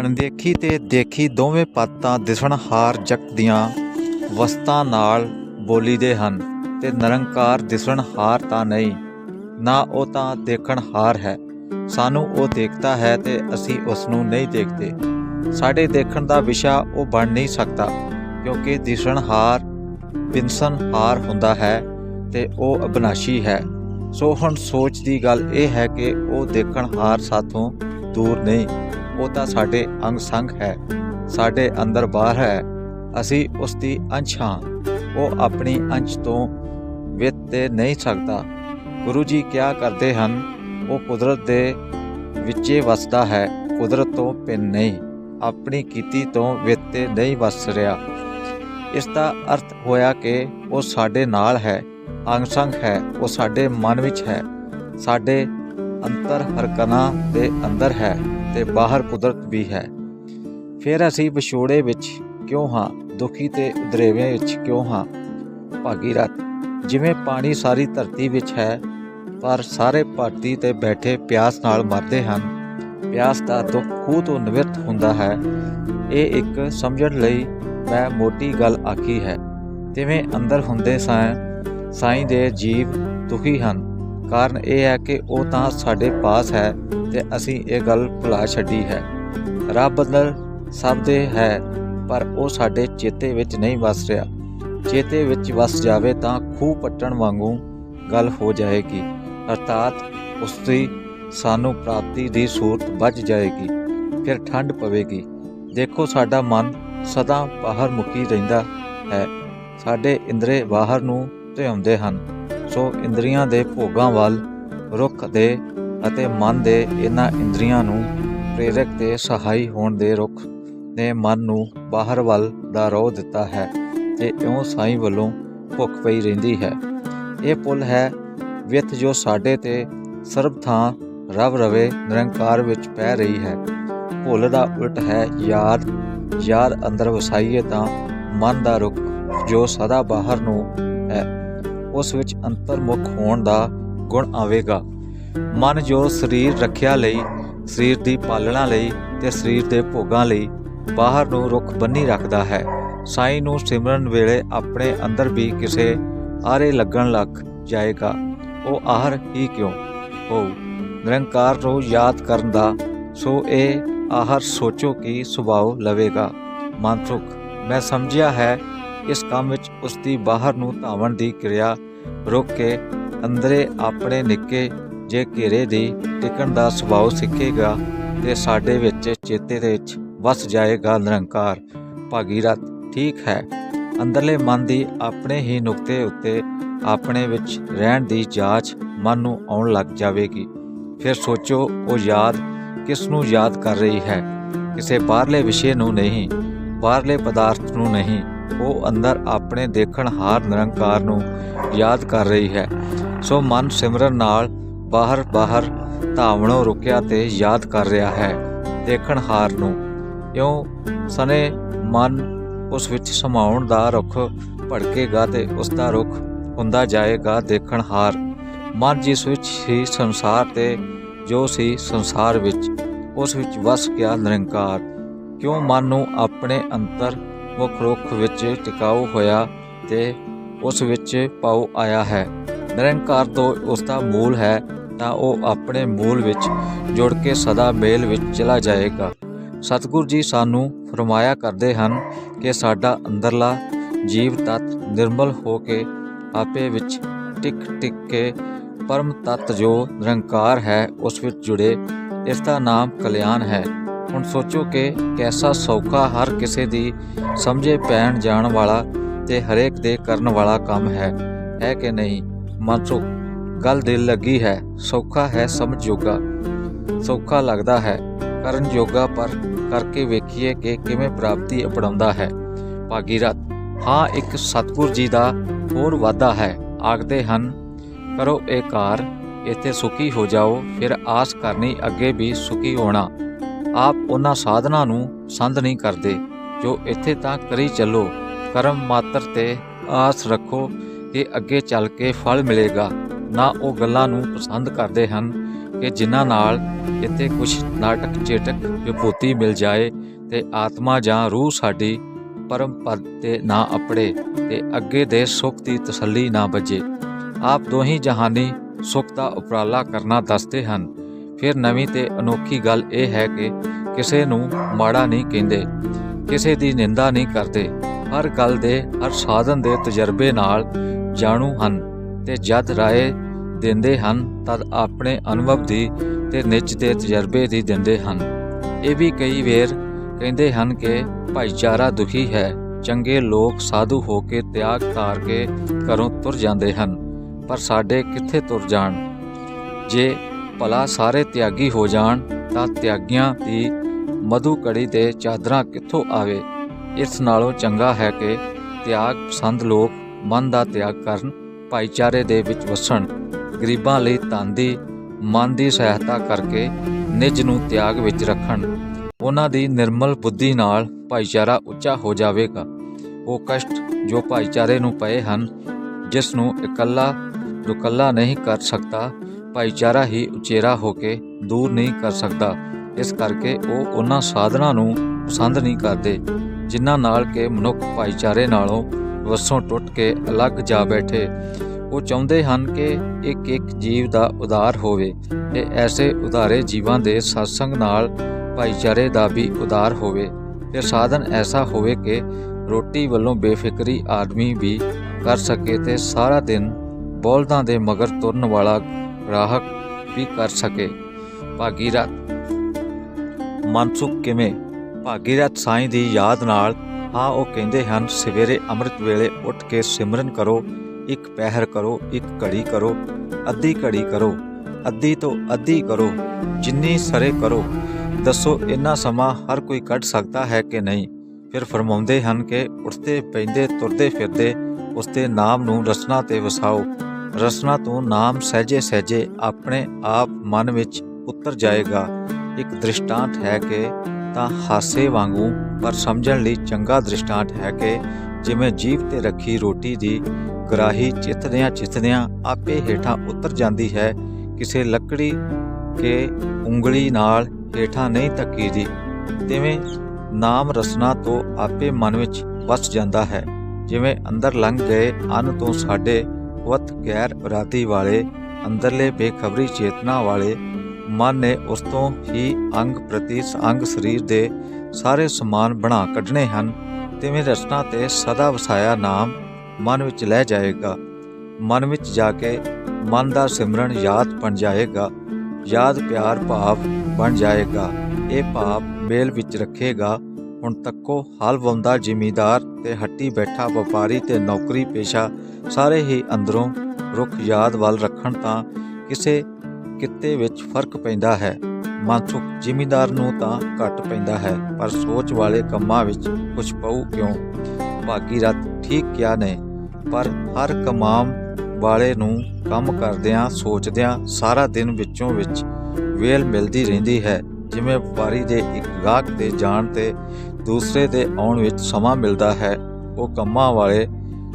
ਅਣਦੇਖੀ ਤੇ ਦੇਖੀ ਦੋਵੇਂ ਪਾਤਾਂ ਦਿਸਣਹਾਰ ਜਗਤ ਦੀਆਂ ਵਸਤਾਂ ਨਾਲ ਬੋਲੀ ਦੇ ਹਨ ਤੇ ਨਿਰੰਕਾਰ ਦਿਸਣਹਾਰ ਤਾਂ ਨਹੀਂ। ਨਾ ਉਹ ਤਾਂ ਦੇਖਣਹਾਰ ਹੈ। ਸਾਨੂੰ ਉਹ ਦੇਖਦਾ ਹੈ ਤੇ ਅਸੀਂ ਉਸ ਨੂੰ ਨਹੀਂ ਦੇਖਦੇ। ਸਾਡੇ ਦੇਖਣ ਦਾ ਵਿਸ਼ਾ ਉਹ ਬਣ ਨਹੀਂ ਸਕਦਾ, ਕਿਉਂਕਿ ਦਿਸਣਹਾਰ ਪਿੰਸਨਹਾਰ ਹੁੰਦਾ ਹੈ ਤੇ ਉਹ ਅਬਨਾਸ਼ੀ ਹੈ। ਸੋ ਹੁਣ ਸੋਚ ਦੀ ਗੱਲ ਇਹ ਹੈ ਕਿ ਉਹ ਦੇਖਣਹਾਰ ਸਾਥੋਂ ਦੂਰ ਨਹੀਂ। ਉਹ ਤਾਂ ਸਾਡੇ ਅੰਗ ਸੰਗ ਹੈ, ਸਾਡੇ ਅੰਦਰ ਬਾਹਰ ਹੈ। ਅਸੀਂ ਉਸ ਦੀ ਅੰਸ਼ ਹਾਂ। ਉਹ ਆਪਣੀ ਅੰਸ਼ ਤੋਂ ਵਿੱਤ ਤੇ ਨਹੀਂ ਸਕਦਾ। ਗੁਰੂ ਜੀ ਕਿਆ ਕਰਦੇ ਹਨ? ਉਹ ਕੁਦਰਤ ਦੇ ਵਿੱਚੇ ਵਸਦਾ ਹੈ। ਕੁਦਰਤ ਤੋਂ ਪਿੰਨ ਨਹੀਂ, ਆਪਣੀ ਕੀਤੀ ਤੋਂ ਵਿੱਤ ਤੇ ਨਹੀਂ ਵਸ ਰਿਹਾ। ਇਸ ਦਾ ਅਰਥ ਹੋਇਆ ਕਿ ਉਹ ਸਾਡੇ ਨਾਲ ਹੈ, ਅੰਗ ਸੰਗ ਹੈ, ਉਹ ਸਾਡੇ ਮਨ ਵਿੱਚ ਹੈ। ਸਾਡੇ ਅੰਤਰ ਹਰਕਨਾ ਦੇ ਅੰਦਰ ਹੈ। ਤੇ ਬਾਹਰ ਕੁਦਰਤ ਵੀ ਹੈ। ਫਿਰ ਅਸੀਂ ਵਿਛੋੜੇ ਵਿੱਚ ਕਿਉਂ ਹਾਂ? ਦੁਖੀ ਤੇ ਉਦਰੇਵੇਂ ਵਿੱਚ ਕਿਉਂ ਹਾਂ? ਭਾਗੀ ਭਾਗੀਰਥ ਜਿਵੇਂ ਪਾਣੀ ਸਾਰੀ ਧਰਤੀ ਵਿੱਚ ਹੈ, ਪਰ ਸਾਰੇ ਧਰਤੀ ਤੇ ਬੈਠੇ ਪਿਆਸ ਨਾਲ ਮਰਦੇ ਹਨ। ਪਿਆਸ ਦਾ ਦੁੱਖ ਖੂਹ ਤੋਂ ਨਿਵਰਤ ਹੁੰਦਾ ਹੈ। ਇਹ ਇੱਕ ਸਮਝਣ ਲਈ ਮੈਂ ਮੋਟੀ ਗੱਲ ਆਖੀ ਹੈ। ਤਿਵੇਂ ਅੰਦਰ ਹੁੰਦੇ ਸਾਂ, ਸਾਈਂ ਦੇ ਜੀਵ ਦੁਖੀ ਹਨ। ਕਾਰਨ ਇਹ ਹੈ ਕਿ ਉਹ ਤਾਂ ਸਾਡੇ ਪਾਸ ਹੈ ਤੇ ਅਸੀਂ ਇਹ ਗੱਲ ਭੁਲਾ ਛੱਡੀ ਹੈ। ਰੱਬ ਬਦਲ ਸਭ ਦੇ ਹੈ, ਪਰ ਉਹ ਸਾਡੇ ਚੇਤੇ ਵਿੱਚ ਨਹੀਂ ਵਸ ਰਿਹਾ। ਚੇਤੇ ਵਿੱਚ ਵਸ ਜਾਵੇ ਤਾਂ ਖੂਹ ਪੱਟਣ ਵਾਂਗੂ ਗੱਲ ਹੋ ਜਾਏਗੀ। ਅਰਥਾਤ ਉਸ ਦੀ ਸਾਨੂੰ ਪ੍ਰਾਪਤੀ ਦੀ ਸੂਰਤ ਵੱਜ ਜਾਏਗੀ, ਫਿਰ ਠੰਡ ਪਵੇਗੀ। ਦੇਖੋ ਸਾਡਾ ਮਨ ਸਦਾ ਬਾਹਰ ਮੁਕੀ ਰਹਿੰਦਾ ਹੈ। ਸਾਡੇ ਇੰਦਰੇ ਬਾਹਰ ਨੂੰ ਧਿਆਉਂਦੇ ਹਨ। ਸੋ ਇੰਦਰੀਆਂ ਦੇ ਭੋਗਾਂ ਵੱਲ ਰੁੱਖ ਦੇ ਅਤੇ ਮਨ ਦੇ ਇਹਨਾਂ ਇੰਦਰੀਆਂ ਨੂੰ ਪ੍ਰੇਰਕ ਤੇ ਸਹਾਈ ਹੋਣ ਦੇ ਰੁੱਖ ਨੇ ਮਨ ਨੂੰ ਬਾਹਰ ਵੱਲ ਦਾ ਰੋਹ ਦਿੱਤਾ ਹੈ ਤੇ ਇਉਂ ਸਾਈਂ ਵੱਲੋਂ ਭੁੱਖ ਪਈ ਰਹਿੰਦੀ ਹੈ। ਇਹ ਪੁੱਲ ਹੈ ਵਿਥ ਜੋ ਸਾਡੇ ਤੇ ਸਰਬ ਥਾਂ ਰਵ ਰਵੇ ਨਿਰੰਕਾਰ ਵਿੱਚ ਪੈ ਰਹੀ ਹੈ। ਭੁੱਲ ਦਾ ਉਲਟ ਹੈ ਯਾਦ ਯਾਦ ਅੰਦਰ ਵਸਾਈਏ ਤਾਂ ਮਨ ਦਾ ਰੁਖ ਜੋ ਸਦਾ ਬਾਹਰ ਨੂੰ ਹੈ, ਉਸ ਵਿੱਚ ਅੰਤਰਮੁਖ ਹੋਣ ਦਾ ਗੁਣ ਆਵੇਗਾ। ਮਨ ਜੋ ਸਰੀਰ ਰੱਖਿਆ ਲਈ, ਸਰੀਰ ਦੀ ਪਾਲਣਾ ਲਈ ਤੇ ਸਰੀਰ ਦੇ ਭੋਗਾਂ ਲਈ ਬਾਹਰ ਨੂੰ ਰੁਖ ਬੰਨੀ ਰੱਖਦਾ ਹੈ। ਸਾਈਂ ਨੂੰ ਸਿਮਰਨ ਵੇਲੇ ਆਪਣੇ ਅੰਦਰ ਵੀ ਕਿਸੇ ਆਰੇ ਲੱਗਣ ਲੱਗ ਜਾਏਗਾ। ਉਹ ਆਹਰ ਹੀ ਕਿਉਂ? ਹੋ ਨਿਰੰਕਾਰ ਨੂੰ ਯਾਦ ਕਰਨ ਦਾ, ਸੋ ਇਹ ਆਹਰ ਸੋਚੋ ਕੀ ਸੁਭਾਅ ਲਵੇਗਾ। ਮਨਸੁਖ, ਮੈਂ ਸਮਝਿਆ ਹੈ, ਇਸ ਕੰਮ ਵਿੱਚ ਉਸ ਦੀ ਬਾਹਰ ਨੂੰ ਧਾਵਣ ਦੀ ਕਿਰਿਆ ਰੁਕ ਕੇ ਅੰਦਰੇ ਆਪਣੇ ਨਿੱਕੇ ਜੇ ਘੇਰੇ ਦੀ ਟਿਕਣ ਦਾ ਸੁਭਾਅ ਸਿੱਖੇਗਾ ਤੇ ਸਾਡੇ ਵਿੱਚ ਚੇਤੇ ਦੇ ਵਿੱਚ ਵਸ ਜਾਏਗਾ ਨਿਰੰਕਾਰ। ਭਾਗੀਰਥ, ਠੀਕ ਹੈ। ਅੰਦਰਲੇ ਮਨ ਦੀ ਆਪਣੇ ਹੀ ਨੁਕਤੇ ਉੱਤੇ ਆਪਣੇ ਵਿੱਚ ਰਹਿਣ ਦੀ ਜਾਂਚ ਮਨ ਨੂੰ ਆਉਣ ਲੱਗ ਜਾਵੇਗੀ। ਫਿਰ ਸੋਚੋ, ਉਹ ਯਾਦ ਕਿਸ ਨੂੰ ਯਾਦ ਕਰ ਰਹੀ ਹੈ? ਕਿਸੇ ਬਾਹਰਲੇ ਵਿਸ਼ੇ ਨੂੰ ਨਹੀਂ, ਬਾਹਰਲੇ ਪਦਾਰਥ ਨੂੰ ਨਹੀਂ, ਉਹ ਅੰਦਰ ਆਪਣੇ ਦੇਖਣ ਹਾਰ ਨਿਰੰਕਾਰ ਨੂੰ ਯਾਦ ਕਰ ਰਹੀ ਹੈ। ਸੋ ਮਨ ਸਿਮਰਨ ਨਾਲ ਬਾਹਰ ਬਾਹਰ ਧਾਵਣੋਂ ਰੁਕਿਆ ਤੇ ਯਾਦ ਕਰ ਰਿਹਾ ਹੈ, ਦੇਖਣ ਹਾਰ ਨੂੰ। ਇਉਂ ਸਨੇ ਮਨ ਉਸ ਵਿੱਚ ਸਮਾਉਣ ਦਾ ਰੁਖ ਭੜਕੇਗਾ ਤੇ ਉਸ ਦਾ ਰੁਖ ਹੁੰਦਾ ਜਾਏਗਾ ਦੇਖਣ ਹਾਰ। ਮਨ ਜਿਸ ਵਿੱਚ ਸੀ ਸੰਸਾਰ ਤੇ ਜੋ ਸੀ ਸੰਸਾਰ ਵਿੱਚ, ਉਸ ਵਿੱਚ ਵਸ ਗਿਆ ਨਿਰੰਕਾਰ। ਕਿਉਂ ਮਨ ਨੂੰ ਆਪਣੇ ਅੰਤਰ ਮੁੱਖ ਰੁਖ ਵਿੱਚ ਟਿਕਾਉ ਹੋਇਆ ਤੇ ਉਸ ਵਿੱਚ ਪਾਉ ਆਇਆ ਹੈ? ਨਿਰੰਕਾਰ ਤੋਂ ਉਸ ਦਾ ਮੂਲ ਹੈ ਤਾਂ ਉਹ ਆਪਣੇ ਮੂਲ ਵਿੱਚ ਜੁੜ ਕੇ ਸਦਾ ਮੇਲ ਵਿੱਚ ਚਲਾ ਜਾਏਗਾ। ਸਤਿਗੁਰ ਜੀ ਸਾਨੂੰ ਫਰਮਾਇਆ ਕਰਦੇ ਹਨ ਕਿ ਸਾਡਾ ਅੰਦਰਲਾ ਜੀਵ ਤਤ ਨਿਰਮਲ ਹੋ ਕੇ ਆਪੇ ਵਿੱਚ ਟਿਕ ਟਿਕ ਕੇ ਪਰਮ ਤਤ ਜੋ ਨਿਰੰਕਾਰ ਹੈ, ਉਸ ਵਿੱਚ ਜੁੜੇ, ਇਸ ਦਾ ਨਾਮ ਕਲਿਆਣ ਹੈ। ਹੁਣ ਸੋਚੋ ਕਿ ਕੈਸਾ ਸੌਖਾ ਹਰ ਕਿਸੇ ਦੀ ਸਮਝੇ ਪੈਣ ਜਾਣ ਵਾਲਾ ਤੇ ਹਰੇਕ ਦੇ ਕਰਨ ਵਾਲਾ ਕੰਮ ਹੈ। ਹੈ ਕਿ ਨਹੀਂ? ਮਨਸੁਖ ਗੱਲ ਦਿਲ ਲੱਗੀ ਹੈ, ਸੌਖਾ ਹੈ ਸਮਝ ਜੋਗਾ। ਸੌਖਾ ਲੱਗਦਾ ਹੈ, ਕਰਨ ਜੋਗਾ ਪਰ ਕਰਕੇ ਵੇਖੀਏ ਕਿ ਕਿਵੇਂ ਪ੍ਰਾਪਤੀ ਅਪਣਾਉਂਦਾ ਹੈ। ਭਾਗੀਰਥ, ਹਾਂ, ਇੱਕ ਸਤਿਗੁਰ ਜੀ ਦਾ ਹੋਰ ਵਾਦਾ ਹੈ। ਆਖਦੇ ਹਨ, ਕਰੋ ਇਹ ਕਾਰ, ਇੱਥੇ ਸੁਖੀ ਹੋ ਜਾਓ, ਫਿਰ ਆਸ ਕਰਨੀ ਅੱਗੇ ਵੀ ਸੁਖੀ ਹੋਣਾ। ਆਪ ਉਹਨਾਂ ਸਾਧਨਾ ਨੂੰ ਸੰਧ ਨਹੀਂ ਕਰਦੇ, ਜੋ ਇੱਥੇ ਤਾਂ ਕਰੀ ਚੱਲੋ। ਕਰਮ ਮਾਤਰ ਤੇ ਆਸ ਰੱਖੋ ਕਿ ਅੱਗੇ ਚੱਲ ਕੇ ਫਲ ਮਿਲੇਗਾ। ਨਾ ਉਹ ਗੱਲਾਂ ਨੂੰ ਪਸੰਦ ਕਰਦੇ ਹਨ ਕਿ ਜਿਨ੍ਹਾਂ ਨਾਲ ਇੱਥੇ ਕੁਝ ਨਾਟਕ ਚੇਟਕ ਵਿਭੂਤੀ ਮਿਲ ਜਾਏ ਤੇ ਆਤਮਾ ਜਾਂ ਰੂਹ ਸਾਡੀ ਪਰਮ ਪਦ ਤੇ ਨਾ ਅਪੜੇ ਤੇ ਅੱਗੇ ਦੇ ਸੁੱਖ ਦੀ ਤਸੱਲੀ ਨਾ ਬਜੇ ਆਪ ਦੋਹੀ ਜਹਾਨੀ ਸੁੱਖ ਦਾ ਉਪਰਾਲਾ ਕਰਨਾ ਦੱਸਦੇ ਹਨ। ਫਿਰ ਨਵੀਂ ਤੇ ਅਨੋਖੀ ਗੱਲ ਇਹ ਹੈ ਕਿ ਕਿਸੇ ਨੂੰ ਮਾੜਾ ਨਹੀਂ ਕਹਿੰਦੇ, ਕਿਸੇ ਦੀ ਨਿੰਦਾ ਨਹੀਂ ਕਰਦੇ। ਹਰ ਗੱਲ ਦੇ, ਹਰ ਸਾਧਨ ਦੇ ਤਜਰਬੇ ਨਾਲ ਜਾਣੂ ਹਨ। ਤੇ ਜਦ ਰਾਏ ਦਿੰਦੇ ਹਨ ਤਦ ਆਪਣੇ ਅਨੁਭਵ ਦੀ ਤੇ ਨਿੱਜ ਦੇ ਤਜਰਬੇ ਦੀ ਦਿੰਦੇ ਹਨ। ਇਹ ਵੀ ਕਈ ਵੇਰ ਕਹਿੰਦੇ ਹਨ ਕਿ ਭਾਈਚਾਰਾ ਦੁਖੀ ਹੈ, ਚੰਗੇ ਲੋਕ ਸਾਧੂ ਹੋ ਕੇ ਤਿਆਗ ਧਾਰ ਕੇ ਘਰੋਂ ਤੁਰ ਜਾਂਦੇ ਹਨ, ਪਰ ਸਾਡੇ ਕਿੱਥੇ ਤੁਰ ਜਾਣ? ਜੇ ਭਲਾ ਸਾਰੇ ਤਿਆਗੀ ਹੋ ਜਾਣ ਤਾਂ ਤਿਆਗੀਆਂ ਦੀ ਮਧੂ ਕੜੀ ਤੇ ਚਾਦਰਾਂ ਕਿੱਥੋਂ ਆਵੇ? ਇਸ ਨਾਲੋਂ ਚੰਗਾ ਹੈ ਕਿ ਤਿਆਗ ਪਸੰਦ ਲੋਕ ਮਨ ਦਾ ਤਿਆਗ ਕਰਨ ਭਾਈਚਾਰੇ ਦੇ ਵਿੱਚ ਵਸਣ, ਗਰੀਬਾਂ ਲਈ ਤਨ ਦੀ ਮਨ ਦੀ ਸਹਾਇਤਾ ਕਰਕੇ ਨਿਜ ਨੂੰ ਤਿਆਗ ਵਿੱਚ ਰੱਖਣ। ਉਹਨਾਂ ਦੀ ਨਿਰਮਲ ਬੁੱਧੀ ਨਾਲ ਭਾਈਚਾਰਾ ਉੱਚਾ ਹੋ ਜਾਵੇਗਾ। ਉਹ ਕਸ਼ਟ ਜੋ ਭਾਈਚਾਰੇ ਨੂੰ ਪਏ ਹਨ, ਜਿਸ ਨੂੰ ਇਕੱਲਾ ਦੁਕੱਲਾ ਨਹੀਂ ਕਰ ਸਕਦਾ, ਭਾਈਚਾਰਾ ਹੀ ਉਚੇਰਾ ਹੋ ਕੇ ਦੂਰ ਨਹੀਂ ਕਰ ਸਕਦਾ। ਇਸ ਕਰਕੇ ਉਹ ਉਹਨਾਂ ਸਾਧਨਾਂ ਨੂੰ ਪਸੰਦ ਨਹੀਂ ਕਰਦੇ, ਜਿਨ੍ਹਾਂ ਨਾਲ ਕਿ ਮਨੁੱਖ ਭਾਈਚਾਰੇ ਨਾਲੋਂ ਵਸੋਂ ਟੁੱਟ ਕੇ ਅਲੱਗ ਜਾ ਬੈਠੇ। ਉਹ ਚਾਹੁੰਦੇ ਹਨ ਕਿ ਇੱਕ ਇੱਕ ਜੀਵ ਦਾ ਉਦਾਰ ਹੋਵੇ ਤੇ ਐਸੇ ਉਦਾਰੇ ਜੀਵਾਂ ਦੇ satsang ਨਾਲ ਭਾਈਚਾਰੇ ਦਾ ਵੀ ਉਦਾਰ ਹੋਵੇ। ਤੇ ਸਾਧਨ ਐਸਾ ਹੋਵੇ ਕਿ ਰੋਟੀ ਵੱਲੋਂ ਬੇਫਿਕਰੀ ਆਦਮੀ ਵੀ ਕਰ ਸਕੇ ਤੇ ਸਾਰਾ ਦਿਨ ਬੋਲਦਾਂ ਦੇ ਮਗਰ ਤੁਰਨ ਵਾਲਾ ਗ੍ਰਾਹਕ ਵੀ ਕਰ ਸਕੇ। ਭਾਗੀਰਥ। ਮਨਸੁਖ ਕਿਵੇਂ? ਭਾਗੀਰਥ ਸਾਈਂ ਦੀ ਯਾਦ ਨਾਲ ਹਾਂ ਉਹ ਕਹਿੰਦੇ ਹਨ, ਸਵੇਰੇ ਅੰਮ੍ਰਿਤ ਵੇਲੇ ਉੱਠ ਕੇ ਸਿਮਰਨ ਕਰੋ, ਇੱਕ ਪਹਿਰ ਕਰੋ, ਇੱਕ ਘੜੀ ਕਰੋ, ਅੱਧੀ ਘੜੀ ਕਰੋ, ਅੱਧੀ ਤੋਂ ਅੱਧੀ ਕਰੋ, ਜਿੰਨੀ ਸਰੇ ਕਰੋ। ਦੱਸੋ, ਇੰਨਾ ਸਮਾਂ ਹਰ ਕੋਈ ਕੱਢ ਸਕਦਾ ਹੈ ਕਿ ਨਹੀਂ? ਫਿਰ ਫਰਮਾਉਂਦੇ ਹਨ ਕਿ ਉੱਠਦੇ, ਪੈਂਦੇ, ਤੁਰਦੇ ਫਿਰਦੇ ਉਸ ਨਾਮ ਨੂੰ ਰਸਨਾ ਤੇ ਵਸਾਓ। ਰਸਨਾ ਤੋਂ ਨਾਮ ਸਹਜੇ ਸਹਜੇ ਆਪਣੇ ਆਪ ਮਨ ਵਿੱਚ ਉਤਰ ਜਾਏਗਾ। ਇੱਕ ਦ੍ਰਿਸ਼ਟਾਂਤ ਹੈ ਕਿ ਤਾਂ ਹਾਸੇ ਵਾਂਗੂ, ਪਰ ਸਮਝਣ ਲਈ ਚੰਗਾ ਦ੍ਰਿਸ਼ਟਾਂਤ ਹੈ ਕਿ ਜਿਵੇਂ ਜੀਵ ਤੇ ਰੱਖੀ ਰੋਟੀ ਦੀ ਗਰਾਹੀ ਚਿੱਤਦਿਆਂ ਚਿੱਤਦਿਆਂ ਆਪੇ ਹੇਠਾਂ ਉਤਰ ਜਾਂਦੀ ਹੈ, ਕਿਸੇ ਲੱਕੜੀ ਕੇ ਉਂਗਲੀ ਨਾਲ ਹੇਠਾਂ ਨਹੀਂ ਧੱਕੀ ਦੀ ਤਿਵੇਂ ਨਾਮ ਰਸਨਾ ਤੋਂ ਆਪੇ ਮਨ ਵਿੱਚ ਵਸ ਜਾਂਦਾ ਹੈ, ਜਿਵੇਂ ਅੰਦਰ ਲੰਘ ਗਏ ਅੰਨ ਤੋਂ ਸਾਡੇ ਵਤ ਗੈਰ ਇਰਾਦੀ ਵਾਲੇ, ਅੰਦਰਲੇ ਬੇਖਬਰੀ ਚੇਤਨਾ ਵਾਲੇ ਮਨ ਨੇ ਉਸ ਤੋਂ ਹੀ ਅੰਗ ਪ੍ਰਤੀ ਅੰਗ ਸਰੀਰ ਦੇ ਸਾਰੇ ਸਮਾਨ ਬਣਾ ਕੱਢਣੇ ਹਨ, ਤਿਵੇਂ ਰਚਨਾ ਤੇ ਸਦਾ ਵਸਾਇਆ ਨਾਮ ਮਨ ਵਿੱਚ ਲੈ ਜਾਏਗਾ। ਮਨ ਵਿੱਚ ਜਾ ਕੇ ਮਨ ਦਾ ਸਿਮਰਨ ਯਾਦ ਬਣ ਜਾਏਗਾ, ਯਾਦ ਪਿਆਰ ਭਾਵ ਬਣ ਜਾਏਗਾ। ਇਹ ਭਾਵ ਮੇਲ ਵਿੱਚ ਰੱਖੇਗਾ। ਹੁਣ ਤੱਕੋ ਹਲ ਵੰਦਾ ਜ਼ਿਮੀਦਾਰ ਤੇ ਹੱਟੀ ਬੈਠਾ ਵਪਾਰੀ ਤੇ ਨੌਕਰੀ ਪੇਸ਼ਾ ਸਾਰੇ ਹੀ ਅੰਦਰੋਂ ਰੁਖ ਯਾਦ ਵੱਲ ਰੱਖਣ ਤਾਂ ਕਿਸੇ ਕਿੱਤੇ ਵਿੱਚ ਫ਼ਰਕ ਪੈਂਦਾ ਹੈ। ਮਨਸੁਖ ਜ਼ਿਮੀਦਾਰ ਨੂੰ ਤਾਂ ਘੱਟ ਪੈਂਦਾ ਹੈ, ਪਰ ਸੋਚ ਵਾਲੇ ਕੰਮਾਂ ਵਿੱਚ ਕੁਝ ਪਊ ਕਿਉਂ? ਭਾਗੀਰਥ ਠੀਕ ਕਿਹਾ ਨੇ, ਪਰ ਹਰ ਕਮਾਮ ਵਾਲੇ ਨੂੰ ਕੰਮ ਕਰਦਿਆਂ, ਸੋਚਦਿਆਂ ਸਾਰਾ ਦਿਨ ਵਿੱਚੋਂ ਵਿੱਚ ਵੇਲ ਮਿਲਦੀ ਰਹਿੰਦੀ ਹੈ। ਜਿਵੇਂ ਵਪਾਰੀ ਦੇ ਇੱਕ ਗਾਹਕ ਦੇ ਜਾਣ ਤੇ ਦੂਸਰੇ ਦੇ ਆਉਣ ਵਿੱਚ ਸਮਾਂ ਮਿਲਦਾ ਹੈ, ਉਹ ਕੰਮਾਂ ਵਾਲੇ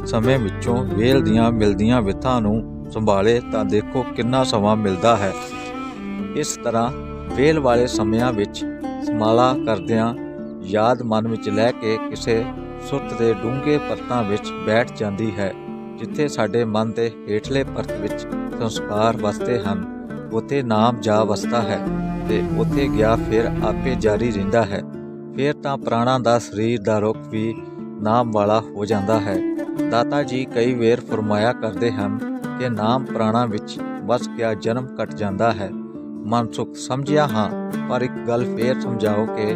ਸਮੇਂ ਵਿੱਚੋਂ ਵੇਲ ਦੀਆਂ ਮਿਲਦੀਆਂ ਵਿਥਾਂ ਨੂੰ ਸੰਭਾਲੇ ਤਾਂ ਦੇਖੋ ਕਿੰਨਾ ਸਮਾਂ ਮਿਲਦਾ ਹੈ। ਇਸ ਤਰ੍ਹਾਂ ਵੇਲ ਵਾਲੇ ਸਮਿਆਂ ਵਿੱਚ ਸਮਾਲਾ ਕਰਦਿਆਂ ਯਾਦ ਮਨ ਵਿੱਚ ਲੈ ਕੇ ਕਿਸੇ ਸੁਰਤ ਦੇ ਡੂੰਘੇ ਪਰਤਾਂ ਵਿੱਚ ਬੈਠ ਜਾਂਦੀ ਹੈ, ਜਿੱਥੇ ਸਾਡੇ ਮਨ ਦੇ ਹੇਠਲੇ ਪਰਤ ਵਿੱਚ ਸੰਸਕਾਰ ਵਸਦੇ ਹਨ, ਉਥੇ ਨਾਮ ਜਾ ਵਸਦਾ ਹੈ ਤੇ ਉਥੇ ਗਿਆ ਫਿਰ ਆਪੇ ਜਾਰੀ ਰਹਿੰਦਾ ਹੈ। ਫਿਰ ਤਾਂ ਪ੍ਰਾਣਾਂ ਦਾ ਸਰੀਰ ਦਾ ਰੁਖ ਵੀ ਨਾਮ ਵਾਲਾ ਹੋ ਜਾਂਦਾ ਹੈ। ਦਾਤਾ ਜੀ ਕਈ ਵੇਰ ਫਰਮਾਇਆ ਕਰਦੇ ਹਨ ਕਿ ਨਾਮ ਪ੍ਰਾਣਾ ਵਿੱਚ ਵਸ ਗਿਆ ਜਨਮ ਕੱਟ ਜਾਂਦਾ ਹੈ। ਮਨ ਸੁਖ ਸਮਝਿਆ ਹਾਂ, ਪਰ ਇੱਕ ਗੱਲ ਫੇਰ ਸਮਝਾਓ ਕਿ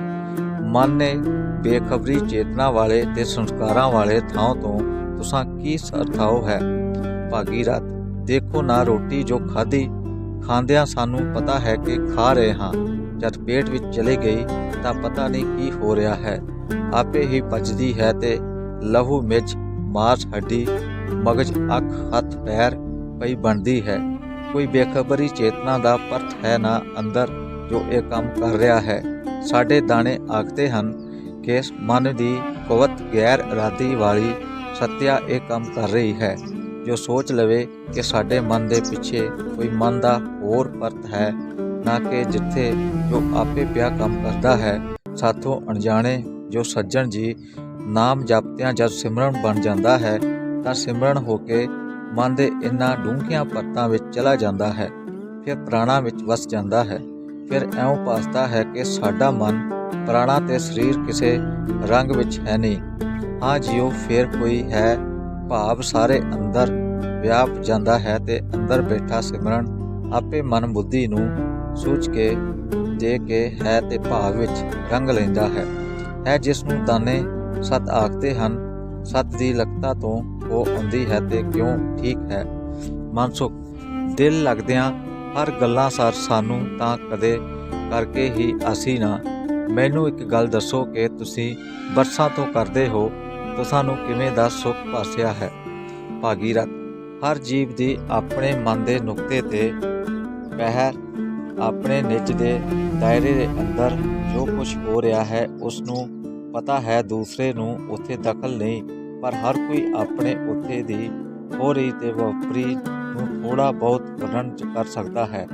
ਮਨ ਨੇ ਬੇਖਬਰੀ ਚੇਤਨਾ ਵਾਲੇ ਤੇ ਸੰਸਕਾਰਾਂ ਵਾਲੇ ਥਾਂ ਤੋਂ ਤੁਸਾਂ ਕੀ ਸਰਥਾਓ ਹੈ? ਭਾਗੀਰਥ ਦੇਖੋ ਨਾ ਰੋਟੀ ਜੋ ਖਾਧੀ। ਖਾਂਦਿਆਂ ਸਾਨੂੰ ਪਤਾ ਹੈ ਕਿ ਖਾ ਰਹੇ ਹਾਂ। ਜਦ ਪੇਟ ਵਿੱਚ ਚਲੇ ਗਈ ਤਾਂ ਪਤਾ ਨਹੀਂ ਕੀ ਹੋ ਰਿਹਾ ਹੈ। ਆਪੇ ਹੀ ਪਚਦੀ ਹੈ ਤੇ ਲਹੂ ਮਿਰਚ, ਮਾਸ ਹੱਡੀ, ਮਗਜ ਅੱਖ, ਹੱਥ, ਪੈਰ ਪਈ ਬਣਦੀ ਹੈ। ਕੋਈ ਬੇਖਬਰੀ ਚੇਤਨਾ ਦਾ ਪਰਤ ਹੈ ਨਾ ਅੰਦਰ, ਜੋ ਇਹ ਕੰਮ ਕਰ ਰਿਹਾ ਹੈ। ਸਾਡੇ ਦਾਣੇ ਆਖਦੇ ਹਨ ਕਿ ਮਨ ਦੀ ਕੁਵਤ ਗੈਰ ਇਰਾਦੀ ਵਾਲੀ ਸੱਤਿਆ ਇਹ ਕੰਮ ਕਰ ਰਹੀ ਹੈ। ਜੋ ਸੋਚ ਲਵੇ ਕਿ ਸਾਡੇ ਮਨ ਦੇ ਪਿੱਛੇ ਕੋਈ ਮਨ ਦਾ ਹੋਰ ਪਰਤ ਹੈ, ਨਾ ਕਿ ਜਿੱਥੇ ਜੋ ਆਪੇ ਪਿਆ ਕੰਮ ਕਰਦਾ ਹੈ। ਸਾਥੋਂ ਅਣਜਾਣੇ ਜੋ ਸੱਜਣ ਜੀ ਨਾਮ ਜਪਦਿਆਂ ਜਦ ਸਿਮਰਨ ਬਣ ਜਾਂਦਾ ਹੈ, ਤਾਂ ਸਿਮਰਨ ਹੋ ਕੇ ਮਨ ਦੇ ਇਨ੍ਹਾਂ ਡੂੰਘੀਆਂ ਪਰਤਾਂ ਵਿੱਚ ਚਲਾ ਜਾਂਦਾ ਹੈ, ਫਿਰ ਪ੍ਰਾਣਾ ਵਿੱਚ ਵਸ ਜਾਂਦਾ ਹੈ, ਫਿਰ ਐਉਂ ਪਾਸਦਾ ਹੈ ਕਿ ਸਾਡਾ ਮਨ ਪ੍ਰਾਣਾ ਤੇ ਸਰੀਰ ਕਿਸੇ ਰੰਗ ਵਿੱਚ ਹੈ ਨਹੀਂ। ਹਾਂ ਜਿਉ ਫਿਰ ਕੋਈ ਹੈ, ਭਾਵ ਸਾਰੇ ਅੰਦਰ ਵਿਆਪ ਜਾਂਦਾ ਹੈ ਤੇ ਅੰਦਰ ਬੈਠਾ ਸਿਮਰਨ ਆਪੇ ਮਨ ਬੁੱਧੀ ਨੂੰ ਸੂਝ ਕੇ ਦੇ ਕੇ ਹੈ ਤੇ ਭਾਵ ਵਿੱਚ ਰੰਗ ਲੈਂਦਾ ਹੈ। ਹੈ ਜਿਸ ਨੂੰ ਦਾਨੇ ਸਤ ਆਖਦੇ ਹਨ ਸੱਤ ਦੀ ਲਗਤਾ ਤੋਂ ਉਹ ਆਉਂਦੀ ਹੈ ਤੇ ਕਿਉਂ ਠੀਕ ਹੈ? ਮਨਸੁਖ ਦਿਲ ਲੱਗਦਿਆਂ ਹਰ ਗੱਲਾਂ ਸਰ ਸਾਨੂੰ ਤਾਂ ਕਦੇ ਕਰਕੇ ਹੀ ਆਸੀ ਨਾ। ਮੈਨੂੰ ਇੱਕ ਗੱਲ ਦੱਸੋ ਕਿ ਤੁਸੀਂ ਬਰਸਾਂ ਤੋਂ ਕਰਦੇ ਹੋ ਤਾਂ ਸਾਨੂੰ ਕਿਵੇਂ ਦਾ ਸੁੱਖ ਪਾਸਿਆ ਹੈ? ਭਾਗੀਰਥ, ਹਰ ਜੀਵ ਦੀ ਆਪਣੇ ਮਨ ਦੇ ਨੁਕਤੇ ਤੇ ਪਹਿਰ ਆਪਣੇ ਨਿੱਜ ਦੇ ਦਾਇਰੇ ਦੇ ਅੰਦਰ ਜੋ ਕੁਝ ਹੋ ਰਿਹਾ ਹੈ ਉਸ ਨੂੰ ਪਤਾ ਹੈ, ਦੂਸਰੇ ਨੂੰ ਉੱਥੇ ਦਖਲ ਨਹੀਂ ਪਰ ਹਰ ਕੋਈ ਆਪਣੇ ਉੱਥੇ ਦੀ ਹੋ ਰਹੀ ਤੇ ਵਾਪਰੀ ਨੂੰ ਥੋੜਾ ਬਹੁਤ ਵਰਣਨ ਕਰ ਸਕਦਾ ਹੈ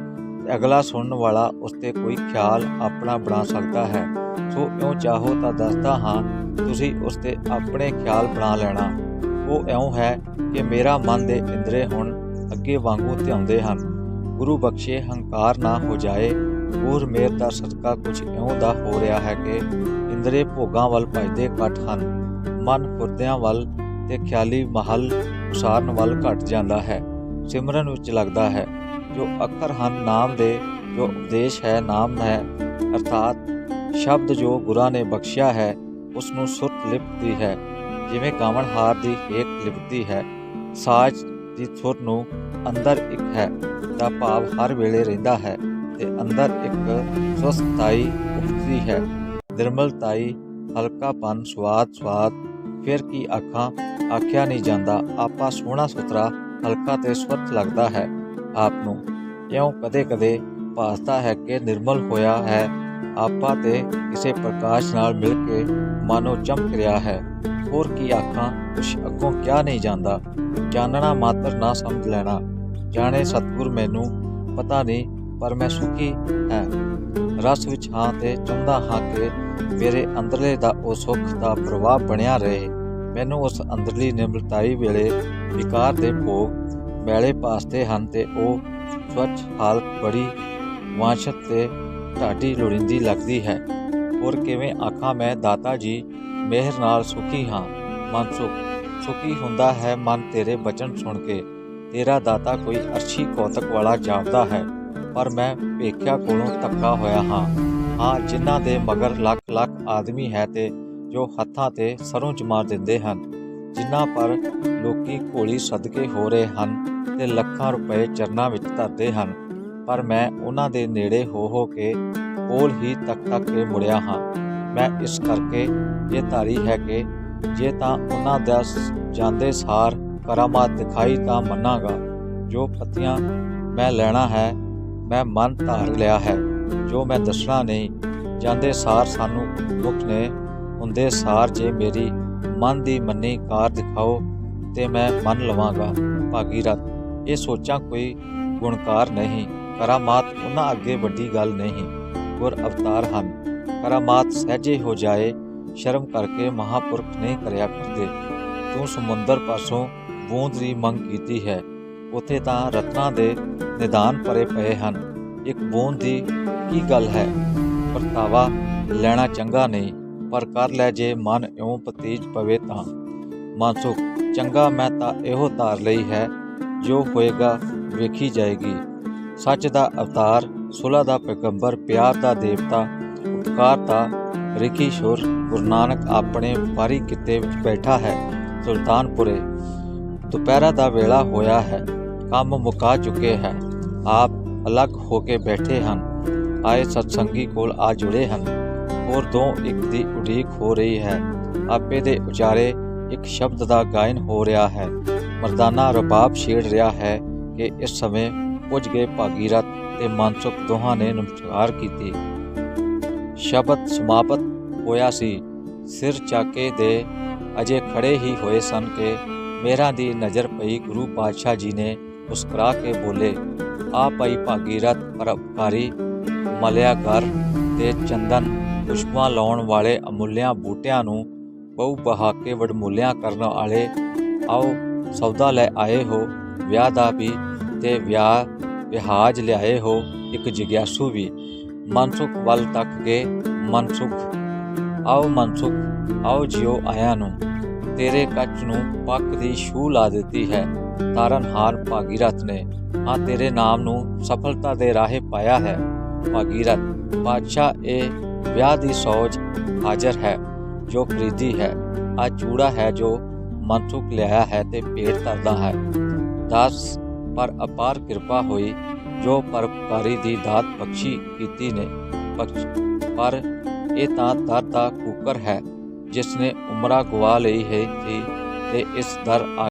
ਤੇ ਅਗਲਾ ਸੁਣਨ ਵਾਲਾ ਉਸ ਤੇ ਕੋਈ ਖਿਆਲ ਆਪਣਾ ਬਣਾ ਸਕਦਾ ਹੈ। ਸੋ ਇਉਂ ਚਾਹੋ ਤਾਂ ਦੱਸਦਾ ਹਾਂ, ਤੁਸੀਂ ਉਸ ਤੇ ਆਪਣੇ ਖਿਆਲ ਬਣਾ ਲੈਣਾ। ਉਹ ਇਉਂ ਹੈ ਕਿ ਮੇਰਾ ਮਨ ਦੇ ਇੰਦਰੇ ਹੁਣ ਅੱਗੇ ਵਾਂਗੂ ਧਿਆਉਂਦੇ ਹਨ। ਗੁਰੂ ਬਖਸ਼ੇ ਹੰਕਾਰ ਨਾ ਹੋ ਜਾਏ, ਹੋਰ ਮੇਰ ਦਾ ਸਦਕਾ ਕੁਝ ਇਉਂ ਦਾ ਹੋ ਰਿਹਾ ਹੈ ਕਿ ਇੰਦਰੇ ਭੋਗਾਂ ਵੱਲ ਭਜਦੇ ਘੱਟ ਹਨ। ਮਨ ਫੁਰਦਿਆਂ ਵੱਲ ਤੇ ਖਿਆਲੀ ਮਹਲ ਉਸਾਰਨ ਵੱਲ ਘਟ ਜਾਂਦਾ ਹੈ। ਸਿਮਰਨ ਵਿੱਚ ਲੱਗਦਾ ਹੈ, ਜੋ ਅੱਖਰ ਹਨ ਨਾਮ ਦੇ, ਜੋ ਉਪਦੇਸ਼ ਹੈ ਨਾਮ ਹੈ, ਅਰਥਾਤ ਸ਼ਬਦ ਜੋ ਗੁਰਾਂ ਨੇ ਬਖਸ਼ਿਆ ਹੈ ਉਸ ਨੂੰ ਸੁਰਤ ਲਿਪਦੀ ਹੈ। ਜਿਵੇਂ ਗਾਵਣਹਾਰ ਦੀ ਏਕ ਲਿਪਦੀ ਹੈ, ਸਾਜ ਦੀ ਸੁਰ ਨੂੰ ਅੰਦਰ ਇੱਕ ਹੈ, ਦਾ ਭਾਵ ਹਰ ਵੇਲੇ ਰਹਿੰਦਾ ਹੈ ਤੇ ਅੰਦਰ ਇੱਕ ਸਵਸਥਾਈ ਉਪਜਦੀ ਹੈ। ਨਿਰਮਲਤਾਈ, ਹਲਕਾਪਨ ਸਵਾਦ ਸਵਾਦ ਫਿਰ ਕੀ ਆਖਾਂ ਆਖਿਆ ਨਹੀਂ ਜਾਂਦਾ। ਆਪਾ ਸੋਹਣਾ ਸੁਥਰਾ, ਹਲਕਾ ਤੇ ਸਵੱਛ ਲੱਗਦਾ ਹੈ। ਆਪ ਨੂੰ ਇਉਂ ਕਦੇ-ਕਦੇ ਭਾਸਦਾ ਹੈ ਕਿ ਨਿਰਮਲ ਹੋਇਆ ਹੈ। ਆਪਾ ਤੇ ਕਿਸੇ ਪ੍ਰਕਾਸ਼ ਨਾਲ ਮਿਲ ਕੇ ਮਾਨੋ ਚਮਕ ਰਿਹਾ ਹੈ। ਹੋਰ ਕੀ ਆਖਾਂ, ਕੁਛ ਅੱਗੋਂ ਕਿਆ ਨਹੀਂ ਜਾਂਦਾ। ਜਾਣਨਾ ਮਾਤਰ ਨਾ ਸਮਝ ਲੈਣਾ। ਜਾਣੇ ਸਤਿਗੁਰ ਮੈਨੂੰ ਪਤਾ ਨਹੀਂ, ਪਰ ਮੈਂ ਸੁਖੀ ਹੈ। ਰਸ ਵਿੱਚ ਹਾਂ ਤੇ ਚਾਹੁੰਦਾ ਹਾਂ ਕਿ ਮੇਰੇ ਅੰਦਰਲੇ ਦਾ ਉਹ ਸੁੱਖ ਦਾ ਪ੍ਰਵਾਹ ਬਣਿਆ ਰਹੇ। ਮੈਨੂੰ ਉਸ ਅੰਦਰਲੀ ਨਿਮਰਤਾਈ ਵੇਲੇ ਵਿਕਾਰ ਦੇ ਭੋਗ ਮੈਲੇ ਪਾਸਤੇ ਹਨ ਤੇ ਉਹ ਸਵੱਛ ਹਾਲਤ ਬੜੀ ਵਾਂਛਤ ਤੇ ਢਾਡੀ ਲੋੜੀਂਦੀ ਲੱਗਦੀ ਹੈ। ਹੋਰ ਕਿਵੇਂ ਆਖਾਂ ਮੈਂ ਦਾਤਾ ਜੀ, ਮਿਹਰ ਨਾਲ ਸੁਖੀ ਹਾਂ। ਮਨ ਸੁਖ ਸੁਖੀ ਹੁੰਦਾ ਹੈ ਮਨ ਤੇਰੇ ਬਚਨ ਸੁਣ ਕੇ। ਤੇਰਾ ਦਾਤਾ ਕੋਈ ਅਰਸ਼ੀ ਕੌਤਕ ਵਾਲਾ ਜਾਪਦਾ ਹੈ, ਪਰ ਮੈਂ ਭੇਖਿਆ ਕੋਲੋਂ ਧੱਕਾ ਹੋਇਆ ਹਾਂ। ਹਾਂ, ਜਿਨ੍ਹਾਂ ਦੇ ਮਗਰ ਲੱਖ ਲੱਖ ਆਦਮੀ ਹੈ ਤੇ ਜੋ ਹੱਥਾਂ ਤੇ ਸਰੋਂ ਮਾਰ ਦਿੰਦੇ ਹਨ, ਜਿਨ੍ਹਾਂ ਪਰ ਲੋਕੀ ਘੋਲੀ ਸਦਕੇ ਹੋ ਰਹੇ ਹਨ ਤੇ ਲੱਖਾਂ ਰੁਪਏ ਚਰਨਾਂ ਵਿੱਚ ਧਰਦੇ ਹਨ। ਪਰ ਮੈਂ ਉਹਨਾਂ ਦੇ ਨੇੜੇ ਹੋ ਹੋ ਕੇ ਕੋਲ ਹੀ ਤੱਕ ਤੱਕ ਕੇ ਮੁੜਿਆ ਹਾਂ। ਮੈਂ ਇਸ ਕਰਕੇ ਇਹ ਧਾਰੀ ਹੈ ਕਿ ਜੇ ਤਾਂ ਉਹਨਾਂ ਦਾ ਜਾਂਦੇ ਸਾਰ ਕਰਾਮਾਤ ਦਿਖਾਈ ਤਾਂ ਮੰਨਾਗਾ। ਜੋ ਪੱਤੀਆਂ ਮੈਂ ਲੈਣਾ ਹੈ, ਮੈਂ ਮਨ ਧਾਰ ਲਿਆ ਹੈ। ਜੋ ਮੈਂ ਦੱਸਣਾ ਨਹੀਂ, ਜਾਂਦੇ ਸਾਰ ਸਾਨੂੰ ਮੁਖ ਨੇ ਹੁੰਦੇ ਸਾਰ ਜੇ ਮੇਰੀ ਮਨ ਦੀ ਮੰਨੀ ਕਾਰ ਦਿਖਾਓ ਤੇ ਮੈਂ ਮੰਨ ਲਵਾਂਗਾ। ਭਾਗੀਰਥ ਇਹ ਸੋਚਾਂ ਕੋਈ ਗੁਣਕਾਰ ਨਹੀਂ। ਕਰਾਮਾਤ ਉਹਨਾਂ ਅੱਗੇ ਵੱਡੀ ਗੱਲ ਨਹੀਂ। ਗੁਰ ਅਵਤਾਰ ਹਨ। ਕਰਾਮਾਤ ਸਹਜੇ ਹੋ ਜਾਏ, ਸ਼ਰਮ ਕਰਕੇ ਮਹਾਪੁਰਖ ਨਹੀਂ ਕਰਿਆ ਕਰਦੇ। ਤੂੰ ਸਮੁੰਦਰ ਪਾਸੋਂ ਬੂੰਦ ਦੀ ਮੰਗ ਕੀਤੀ ਹੈ। ਉਥੇ ਤਾਂ ਰਤਨਾ ਦੇ ਨਿਦਾਨ ਪਰੇ ਪਏ ਹਨ। ਇੱਕ ਬੂੰਦ ਦੀ ਕੀ ਗੱਲ ਹੈ? ਪਰਤਾਵਾ ਲੈਣਾ ਚੰਗਾ ਨਹੀਂ। ਪਰ ਕਰ ਲੈ ਜੇ ਮਨ ਇਉਂ ਪਤੀਜ ਪਵੇ ਤਾਂ। ਮਾਨਸੁਖ ਚੰਗਾ ਮੈਂ ਤਾਂ ਇਹੋ ਧਾਰ ਲਈ ਹੈ, ਜੋ ਹੋਏਗਾ ਵੇਖੀ ਜਾਏਗੀ। ਸੱਚ ਦਾ ਅਵਤਾਰ, ਸੁਲਾ ਦਾ ਪੈਗੰਬਰ, ਪਿਆਰ ਦਾ ਦੇਵਤਾ, ਉਪਕਾਰ ਦਾ ਰਿਖੀਸ਼ੁਰ ਗੁਰੂ ਨਾਨਕ ਆਪਣੇ ਵਾਰੀ ਕਿੱਤੇ ਵਿੱਚ ਬੈਠਾ ਹੈ, ਸੁਲਤਾਨਪੁਰੇ। ਦੁਪਹਿਰਾ ਦਾ ਵੇਲਾ ਹੋਇਆ ਹੈ, ਕੰਮ ਮੁਕਾ ਚੁੱਕੇ ਹੈ, ਆਪ ਅਲੱਗ ਹੋ ਕੇ ਬੈਠੇ ਹਨ, ਆਏ ਸਤਸੰਗੀ ਕੋਲ ਆ ਜੁੜੇ ਹਨ। ਹੋਰ ਦੋ ਇੱਕ ਦੀ ਉਡੀਕ ਹੋ ਰਹੀ ਹੈ। ਆਪੇ ਦੇ ਉਚਾਰੇ ਇੱਕ ਸ਼ਬਦ ਦਾ ਗਾਇਨ ਹੋ ਰਿਹਾ ਹੈ। ਮਰਦਾਨਾ ਰਬਾਬ ਛੇੜ ਰਿਹਾ ਹੈ ਕਿ ਇਸ ਸਮੇਂ ਪੁੱਜ ਗਏ ਭਾਗੀਰਥ ਤੇ ਮਾਨਸੁਖ ਦੋਹਾਂ ਨੇ ਨਮਸਕਾਰ ਕੀਤੀ। ਸ਼ਬਦ ਸਮਾਪਤ ਹੋਇਆ ਸੀ। ਸਿਰ ਚਾਕੇ ਦੇ ਅਜੇ ਖੜੇ ਹੀ ਹੋਏ ਸਨ ਕਿ ਮੇਰਾ ਦੀ ਨਜ਼ਰ ਪਈ ਗੁਰੂ ਪਾਤਸ਼ਾਹ ਜੀ ਨੇ ਮੁਸਕਰਾ ਕੇ ਬੋਲੇ, ਆ ਭਾਈ ਭਾਗੀਰਥ, ਪਰਉਪਕਾਰੀ ਮਲਿਆ ਕਰ ਤੇ ਚੰਦਨ ਖੁਸ਼ਬੂਆਂ ਲਾਉਣ ਵਾਲੇ ਅਮੁੱਲਿਆਂ ਬੂਟਿਆਂ ਨੂੰ ਬਹੁ ਬਹਾ ਵਡਮੁੱਲਿਆਂ ਕਰਨ ਵਾਲੇ, ਆਓ ਸੌਦਾ ਲੈ ਆਏ ਹੋ, ਵਿਆਹ ਦਾ ਵੀ ਤੇ ਵਿਆਹ ਵਿਹਾਜ ਲਿਆਏ ਹੋ, ਇੱਕ ਜਿਗਿਆਸੂ ਵੀ। ਮਨਸੁਖ ਵੱਲ ਤੱਕ ਕੇ ਮਨਸੁਖ, ਆਓ ਮਨਸੁਖ, ਆਓ ਜਿਉ ਆਇਆਂ ਨੂੰ। ਤੇਰੇ ਕੱਚ ਨੂੰ ਪੱਕ ਦੀ ਛੂ ਲਾ ਦਿੱਤੀ ਹੈ, ਤਾਰਨਹਾਰ ਭਾਗੀਰਥ ਨੇ। ਆ ਤੇਰੇ ਨਾਮ ਨੂੰ ਸਫਲਤਾ ਦੇ ਰਾਹੇ ਪਾਇਆ ਹੈ, ਭਾਗੀਰਥ, ਬਾਦਸ਼ਾਹ, ਇਹ ਵਿਆਹ ਦੀ ਸੋਚ ਹਾਜ਼ਰ ਹੈ, ਜੋ ਖਰੀਦੀ ਹੈ। ਆ ਚੂੜਾ ਹੈ ਜੋ ਮਨਸੁਖ ਲਿਆਇਆ ਹੈ ਤੇ ਪੇਟ ਧਰਦਾ ਹੈ। ਦਾਸ, ਪਰ ਅਪਾਰ ਕਿਰਪਾ ਹੋਈ, ਜੋ ਪਰਉਪਕਾਰੀ ਦੀ ਦਾਤ ਬਖਸ਼ੀ ਕੀਤੀ ਨੇ। ਪਰ ਇਹ ਤਾਂ ਦਰ ਦਾ ਕੂਕਰ ਹੈ ਜਿਸ ਨੇ ਉਮਰਾ ਗਵਾ ਲਈ ਹੈ ਤੇ ਇਸ ਦਰ